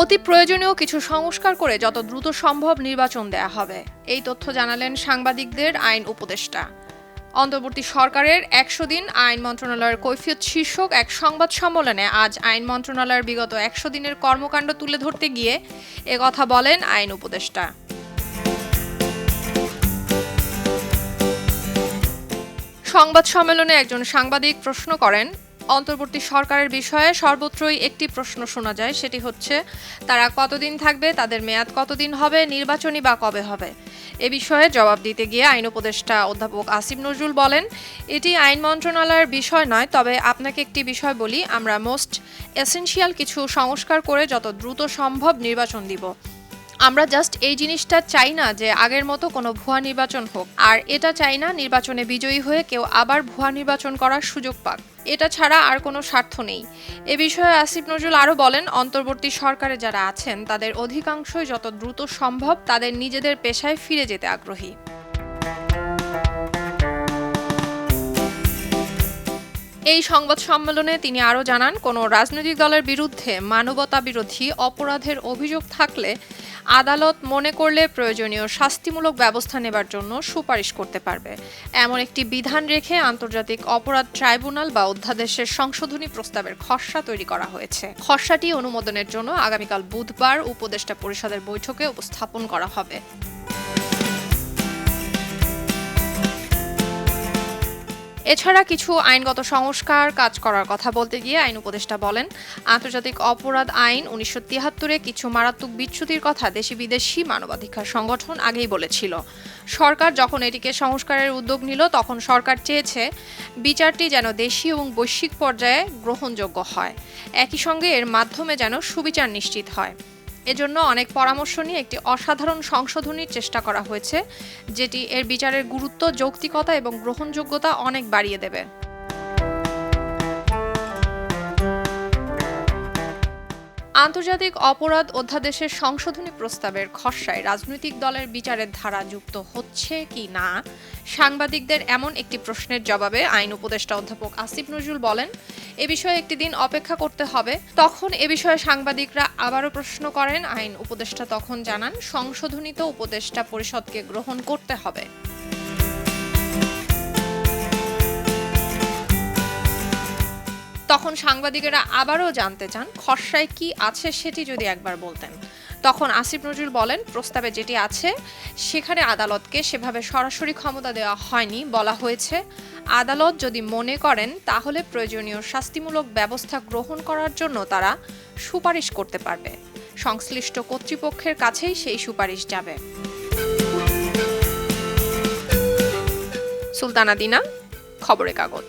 অতি প্রয়োজনীয় কিছু সংস্কার করে যত দ্রুত সম্ভব নির্বাচন দেয়া হবে। এই তথ্য জানালেন সাংবাদিকদের আইন উপদেষ্টা। অন্তর্বর্তী সরকারের একশো দিন আইন মন্ত্রণালয়ের কৈফিয়ত শীর্ষক এক সংবাদ সম্মেলনে আজ আইন মন্ত্রণালয়ের বিগত একশো দিনের কর্মকাণ্ড তুলে ধরতে গিয়ে কথা বলেন আইন উপদেষ্টা। সংবাদ সম্মেলনে একজন সাংবাদিক প্রশ্ন করেন অন্তর্বর্তী সরকারের বিষয়ে সর্বত্রই একটি প্রশ্ন শোনা যায়, সেটি হচ্ছে, তারা কতদিন থাকবে, তাদের মেয়াদ কতদিন হবে, নির্বাচনী বা কবে হবে? এ বিষয়ে জবাব দিতে গিয়ে আইন উপদেষ্টা অধ্যাপক আসিফ নজরুল বলেন, এটি আইন মন্ত্রণালয়ের বিষয় নয়, তবে আপনাকে একটি বিষয় বলি, আমরা মোস্ট এসেনশিয়াল কিছু সংস্কার করে যত দ্রুত সম্ভব নির্বাচন দিব। আমরা জাস্ট এই জিনিসটা চাই না যে আগের মতো কোনো ভুয়া নির্বাচন হোক। আর এটা চাই না নির্বাচনে বিজয়ী হয়ে কেউ আবার ভুয়া নির্বাচন করার সুযোগ পাক। এটা ছাড়া আর কোনো স্বার্থ নেই। এ বিষয়ে আসিফ নজরুল আরও বলেন, অন্তর্বর্তী সরকারে যারা আছেন, তাদের অধিকাংশই যত দ্রুত সম্ভব তাদের নিজেদের পেশায় ফিরে যেতে আগ্রহী। এই সংবাদ সম্মেলনে তিনি আরও জানান, কোনো রাজনৈতিক দলের বিরুদ্ধে মানবতা বিরোধী অপরাধের অভিযোগ থাকলে আদালত মনে করলে প্রয়োজনীয় শাস্তিমূলক ব্যবস্থা নেবার জন্য সুপারিশ করতে পারবে। এমন একটি বিধান রেখে আন্তর্জাতিক অপরাধ ট্রাইব্যুনাল বা অধ্যাদেশের সংশোধনী প্রস্তাবের খসড়া তৈরি করা হয়েছে। খসড়াটি অনুমোদনের জন্য আগামীকাল বুধবার উপদেষ্টা পরিষদের বৈঠকে উপস্থাপন করা হবে। এছাড়া কিছু আইনগত সংস্কার কাজ করার কথা বলতে গিয়ে আইন উপদেষ্টা বলেন, আন্তর্জাতিক অপরাধ আইন উনিশশো তিয়াত্তরে কিছু মারাত্মক বিচ্যুতির কথা দেশি বিদেশি মানবাধিকার সংগঠন আগেই বলেছিল। সরকার যখন এটিকে সংস্কারের উদ্যোগ নিল, তখন সরকার চেয়েছে বিচারটি যেন দেশি এবং বৈশ্বিক পর্যায়ে গ্রহণযোগ্য হয়। একই সঙ্গে এর মাধ্যমে যেন সুবিচার নিশ্চিত হয়। এজন্য অনেক পরামর্শ নিয়ে একটি অসাধারণ সংশোধনীর চেষ্টা করা হয়েছে, যেটি এর বিচারের গুরুত্ব, যৌক্তিকতা এবং গ্রহণযোগ্যতা অনেক বাড়িয়ে দেবে। আন্তর্জাতিক অপরাধ অধ্যাদেশের সংশোধনী প্রস্তাবের খসড়ায় রাজনৈতিক দলের বিচারের ধারা যুক্ত হচ্ছে কি না? সাংবাদিকদের এমন একটি প্রশ্নের জবাবে আইন উপদেষ্টা অধ্যাপক আসিফ নজরুল বলেন, এ বিষয়ে একটি দিন অপেক্ষা করতে হবে। তখন এ বিষয়ে সাংবাদিকরা আবারও প্রশ্ন করেন। আইন উপদেষ্টা তখন জানান, সংশোধনীত উপদেষ্টা পরিষদকে গ্রহণ করতে হবে। তখন সাংবাদিকেরা আবারও জানতে চান, খসড়ায় কি আছে সেটি যদি একবার বলতেন। তখন আসিফ নজরুল বলেন, প্রস্তাবে যেটি আছে, সেখানে আদালতকে সেভাবে সরাসরি ক্ষমতা দেওয়া হয়নি বলা হয়েছে। আদালত যদি মনে করেন, তাহলে প্রয়োজনীয় শাস্তিমূলক ব্যবস্থা গ্রহণ করার জন্য তারা সুপারিশ করতে পারবে। সংশ্লিষ্ট কর্তৃপক্ষের কাছেই সেই সুপারিশ যাবে। সুলতানা দিনা, খবরের কাগজ।